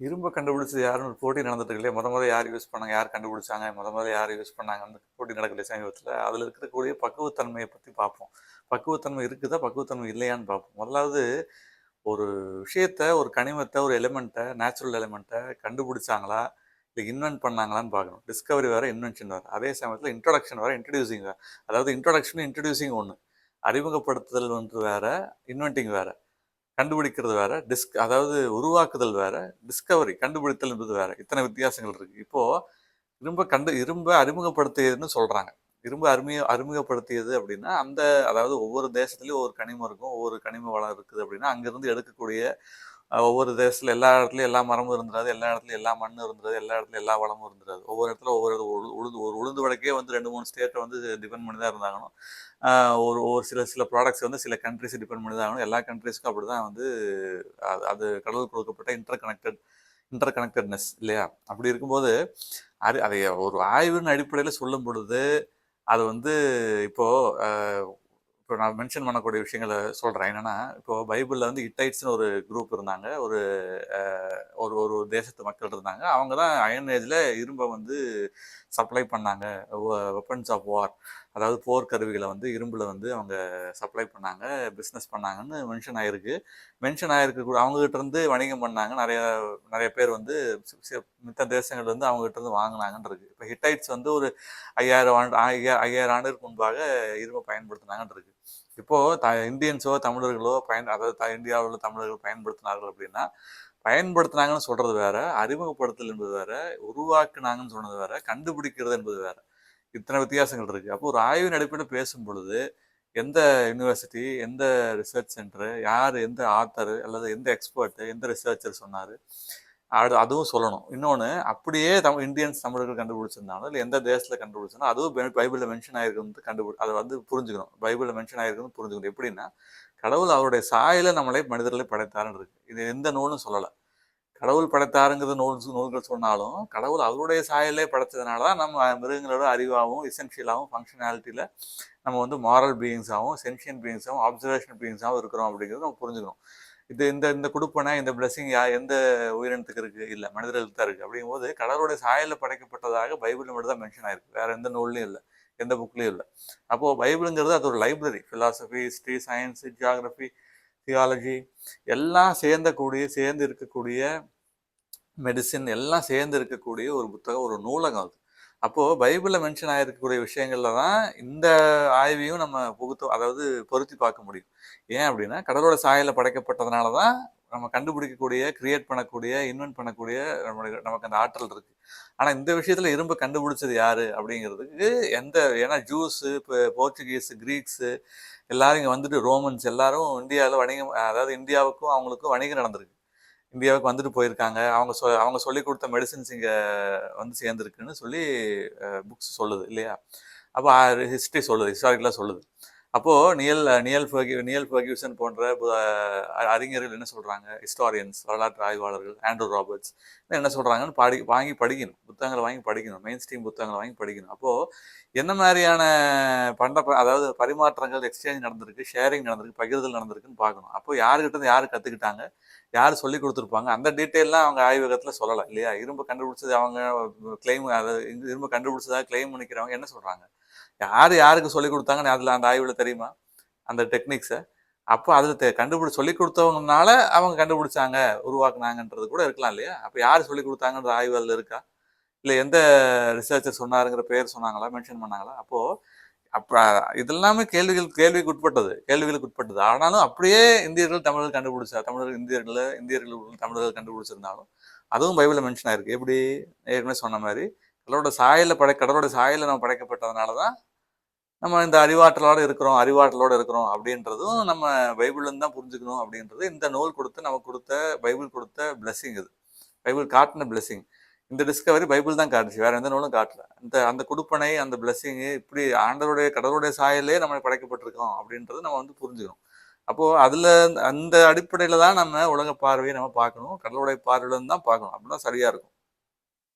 இரும்பு கண்டுபிடிச்சது யாருன்னு ஒரு போட்டி நடந்துட்டு இல்லையா முத முதல்ல யார் யூஸ் பண்ணாங்க? யார் கண்டுபிடிச்சாங்க? முத முதல்ல யார் யூஸ் பண்ணாங்கன்னு போட்டி நடக்கல சமீபத்தில். அதில் இருக்கக்கூடிய பக்குவத்தன்மையை பற்றி பார்ப்போம். பக்குவத்தன்மை இருக்குதா? பக்குவத்தன்மை இல்லையான்னு பார்ப்போம். முதலாவது ஒரு விஷயத்த ஒரு கனிமத்தை ஒரு எலிமெண்ட்டை நேச்சுரல் எலிமெண்ட்டை கண்டுபிடிச்சாங்களா? இல்லை இன்வென்ட் பண்ணாங்களான்னு பார்க்கணும். டிஸ்கவரி வேறு இன்வென்ஷன் வேறு. அதே சமயத்தில் இன்ட்ரடக்ஷன் வேறு இன்ட்ரடியூசிங் வேறு. அதாவது இன்ட்ரொடக்ஷன் இன்ட்ரடியூசிங் ஒன்று அறிமுகப்படுத்துதல் ஒன்று வேறு இன்வென்ட்டிங் வேறு. கண்டுபிடிக்கிறது வேற டிஸ்க் அதாவது உருவாக்குதல் வேற டிஸ்கவரி கண்டுபிடித்தல் என்பது வேற. இத்தனை வித்தியாசங்கள் இருக்கு. இப்போ இரும்ப கண்டு இரும்ப அறிமுகப்படுத்தியதுன்னு சொல்றாங்க. இரும்ப அருமைய அறிமுகப்படுத்தியது அப்படின்னா அந்த அதாவது ஒவ்வொரு தேசத்துலேயும் ஒவ்வொரு கனிமம் இருக்கும் ஒவ்வொரு கனிம வளம் இருக்குது அப்படின்னா அங்கிருந்து எடுக்கக்கூடிய ஒவ்வொரு தேசத்துல எல்லா இடத்துலயும் எல்லா மரமும் இருந்துடாது எல்லா இடத்துலயும் எல்லா மண்ணும் இருந்துடாது எல்லா இடத்துலையும் எல்லா வளமும் இருந்துடாது ஒவ்வொரு இடத்துல ஒவ்வொரு உழு- உழுது ஒரு உளுந்து வடக்கே வந்து ரெண்டு மூணு ஸ்டேட்டை வந்து டிபெண்ட் பண்ணி தான் இருந்தாங்கணும் ஒரு ஒரு சில சில ப்ராடக்ட்ஸ் வந்து சில கண்ட்ரிஸ் டிபெண்ட் பண்ணி தான் ஆகணும். எல்லா கண்ட்ரிஸ்க்கும் அப்படி தான் வந்து அது அது கடவுள் கொடுக்கப்பட்ட இன்டர் கனெக்டட் இன்டர் கனெக்டட்னஸ் இல்லையா? அப்படி இருக்கும்போது அது அதை ஒரு ஆய்வின் அடிப்படையில் சொல்லும் பொழுது அது வந்து இப்போது இப்போ நான் மென்ஷன் பண்ணக்கூடிய விஷயங்களை சொல்கிறேன் என்னென்னா இப்போ பைபிளில் வந்து இட்டைட்ஸ்னு ஒரு குரூப் இருந்தாங்க. ஒரு ஒரு ஒரு தேசத்து மக்கள் இருந்தாங்க. அவங்க தான் அயன் ஏஜில் இரும்பை வந்து சப்ளை பண்ணாங்க. வெப்பன்ஸ் ஆஃப் வார் அதாவது போர் கருவிகளை வந்து இரும்பில் வந்து அவங்க சப்ளை பண்ணாங்க பிஸ்னஸ் பண்ணாங்கன்னு மென்ஷன் ஆயிருக்கு. மென்ஷன் ஆயிருக்கு கூட அவங்ககிட்ட இருந்து வணிகம் பண்ணாங்க. நிறைய நிறைய பேர் வந்து மித்த தேசங்கள் வந்து அவங்ககிட்ட இருந்து வாங்கினாங்கன்னு இருக்கு. இப்போ ஹிட்டைட்ஸ் வந்து ஒரு ஐயாயிரம் ஆண்டு ஐயா ஐயாயிரம் ஆண்டுக்கு முன்பாக இரும்பை பயன்படுத்தினாங்கன்னு இப்போது இப்போ த இந்தியன்ஸோ தமிழர்களோ பயன் அதாவது த- இந்தியாவில் உள்ள தமிழர்கள் பயன்படுத்தினார்கள் அப்படின்னா பயன்படுத்தினாங்கன்னு சொல்றது வேற அறிமுகப்படுத்தல் என்பது வேற உருவாக்குனாங்கன்னு சொன்னது வேற கண்டுபிடிக்கிறது என்பது வேற. இத்தனை வித்தியாசங்கள் இருக்கு. அப்போ ஒரு ஆய்வின் அடிப்படையில் பேசும் பொழுது எந்த யூனிவர்சிட்டி எந்த ரிசர்ச் சென்டர் யார் எந்த ஆத்தர் அல்லது எந்த எக்ஸ்பர்ட் எந்த ரிசர்ச்சர் சொன்னாரு? அது அதுவும் சொல்லணும். இன்னொன்று அப்படியே தமிழ் இந்தியன்ஸ் தமிழர்கள் கண்டுபிடிச்சிருந்தாலும் இல்லை எந்த தேசத்தில் கண்டுபிடிச்சிருந்தாலும் அதுவும் பைபிளில் மென்ஷன் ஆயிருக்குன்னு கண்டுபிடி அதை வந்து புரிஞ்சுக்கணும். பைபிளில் மென்ஷன் ஆயிருக்குன்னு புரிஞ்சுக்கணும். எப்படின்னா கடவுள் அவருடைய சாயல நம்மளை மனிதர்களை படைத்தாருன்னு இருக்கு. இது எந்த நூலும் சொல்லலை. கடவுள் படைத்தாருங்கிறது நூல் நூல்கள் சொன்னாலும் கடவுள் அவருடைய சாயலே படைத்ததுனால தான் நம்ம மிருகங்களோட அறிவாகவும் எசென்ஷியலாகவும் ஃபங்க்ஷனாலிட்டியில் நம்ம வந்து மாரல் பீயிங்ஸாகவும் சென்ஷியன் பீயிங்ஸாகவும் அப்சர்வேஷன் பீயிங்ஸாகவும் இருக்கிறோம் அப்படிங்கிறது நம்ம புரிஞ்சுக்கணும். இது இந்த இந்த கொடுப்பனை இந்த பிளஸ்ஸிங் யா எந்த உயிரினத்துக்கு இருக்குது இல்லை மனிதர்களுக்கு தான் இருக்கு. அப்படிங்கும்போது கடவுளுடைய சாயலில் படைக்கப்பட்டதாக பைபிள் மட்டும் தான் மென்ஷன் ஆயிருக்கு. வேற எந்த நூல்லையும் இல்லை. எந்த புக்லையும் இல்லை. அப்போது பைபிளுங்கிறது அது ஒரு library philosophy history science geography theology எல்லாம் சேர்ந்தக்கூடிய சேர்ந்து இருக்கக்கூடிய மெடிசின் எல்லாம் சேர்ந்து இருக்கக்கூடிய ஒரு புத்தகம் ஒரு நூலகம் அது. அப்போது பைபிளில் மென்ஷன் ஆகிருக்கக்கூடிய விஷயங்களில் தான் இந்த ஆய்வையும் நம்ம புகுத்து அதாவது பொருத்தி பார்க்க முடியும். ஏன் அப்படின்னா கடலோட சாயலில் படைக்கப்பட்டதுனால தான் நம்ம கண்டுபிடிக்கக்கூடிய கிரியேட் பண்ணக்கூடிய இன்வென்ட் பண்ணக்கூடிய நம்மளுக்கு நமக்கு அந்த ஆற்றல் இருக்குது ஆனால் இந்த விஷயத்தில் இரும்பு கண்டுபிடிச்சது யார் அப்படிங்கிறதுக்கு எந்த ஏன்னா ஜூஸு இப்போ போர்ச்சுகீஸ் க்ரீக்ஸு எல்லாரும் இங்கே வந்துட்டு ரோமன்ஸ் எல்லாரும் இந்தியாவில் வணிகம் அதாவது இந்தியாவுக்கும் அவங்களுக்கும் வணிகம் நடந்திருக்கு. இந்தியாவுக்கு வந்துட்டு போயிருக்காங்க. அவங்க சொ அவங்க சொல்லி கொடுத்த மெடிசின்ஸ் இங்கே வந்து சேர்ந்துருக்குன்னு சொல்லி புக்ஸ் சொல்லுது இல்லையா? அப்போ ஹிஸ்ட்ரி சொல்லுது ஹிஸ்டாரிக்கலாக சொல்லுது. அப்போது நியல் நியல் ஃபர்கியூ நியல் ஃபர்கியூசன் போன்ற அறிஞர்கள் என்ன சொல்கிறாங்க ஹிஸ்டாரியன்ஸ் வரலாற்று ஆய்வாளர்கள் ஆண்ட்ரூ ராபர்ட்ஸ் என்ன சொல்கிறாங்கன்னு பாடி வாங்கி படிக்கணும். புத்தகங்களை வாங்கி படிக்கணும். மெயின் ஸ்ட்ரீம் புத்தகங்களை வாங்கி படிக்கணும். அப்போது என்ன மாதிரியான பண்ட அதாவது பரிமாற்றங்கள் எக்ஸ்சேஞ்ச் நடந்திருக்கு ஷேரிங் நடந்திருக்கு பகிர்தல் நடந்திருக்குன்னு பார்க்கணும். அப்போ யாருக்கிட்ட யார் கற்றுக்கிட்டாங்க யார் சொல்லி கொடுத்துருப்பாங்க? அந்த டீட்டெயிலாம் அவங்க ஆய்வகத்தில் சொல்லலாம் இல்லையா? இரும்பு கண்டுபிடிச்சது அவங்க கிளைம் அதாவது இரும்பு கண்டுபிடிச்சதாக கிளைம் பண்ணிக்கிறவங்க என்ன சொல்கிறாங்க யார் யாருக்கு சொல்லிக் கொடுத்தாங்கன்னு அதில் அந்த ஆய்வில் தெரியுமா? அந்த டெக்னிக்ஸை அப்போ அதில் தெ கண்டுபிடி சொல்லி கொடுத்தவங்கனால அவங்க கண்டுபிடிச்சாங்க உருவாக்குனாங்கன்றது கூட இருக்கலாம் இல்லையா? அப்போ யார் சொல்லி கொடுத்தாங்கன்ற ஆய்வு அதில் இருக்கா? இல்லை எந்த ரிசர்ச்சர் சொன்னாருங்கிற பேர் சொன்னாங்களா? மென்ஷன் பண்ணாங்களா? அப்போது அப்போ இதெல்லாமே கேள்விகள் கேள்விக்கு உட்பட்டது. கேள்விகளுக்கு உட்பட்டது. ஆனாலும் அப்படியே இந்தியர்கள் தமிழர்கள் கண்டுபிடிச்சா தமிழர்கள் இந்தியர்கள் இந்தியர்கள் தமிழர்கள் கண்டுபிடிச்சிருந்தாலும் அதுவும் பைபிளில் மென்ஷன் ஆயிருக்கு. எப்படி? ஏற்கனவே சொன்ன மாதிரி கடலோட சாயல படை கடலோட சாயல நம்ம படைக்கப்பட்டதுனால தான் நம்ம இந்த அறிவாற்றலோடு இருக்கிறோம் அறிவாற்றலோட இருக்கிறோம் அப்படின்றதும் நம்ம பைபிள்னு தான் புரிஞ்சுக்கணும் அப்படின்றது இந்த நூல் கொடுத்து நமக்கு கொடுத்த பைபிள் கொடுத்த blessing இது. பைபிள் காட்டின blessing. இந்த டிஸ்கவரி பைபிள் தான் காட்டுச்சு. வேற எந்த நூலும் காட்டல. இந்த அந்த கொடுப்பனை அந்த blessing இப்படி ஆண்டவருடைய கடவுளுடைய சாயலே நம்ம படைக்கப்பட்டிருக்கோம் அப்படின்றது நம்ம வந்து புரிஞ்சுக்கணும். அப்போ அதுல அந்த அடிப்படையில தான் நம்ம உலக பார்வையை நம்ம பார்க்கணும். கடவுளுடைய பார்வையிலிருந்து தான் பார்க்கணும். அப்படின்னா சரியா இருக்கும்.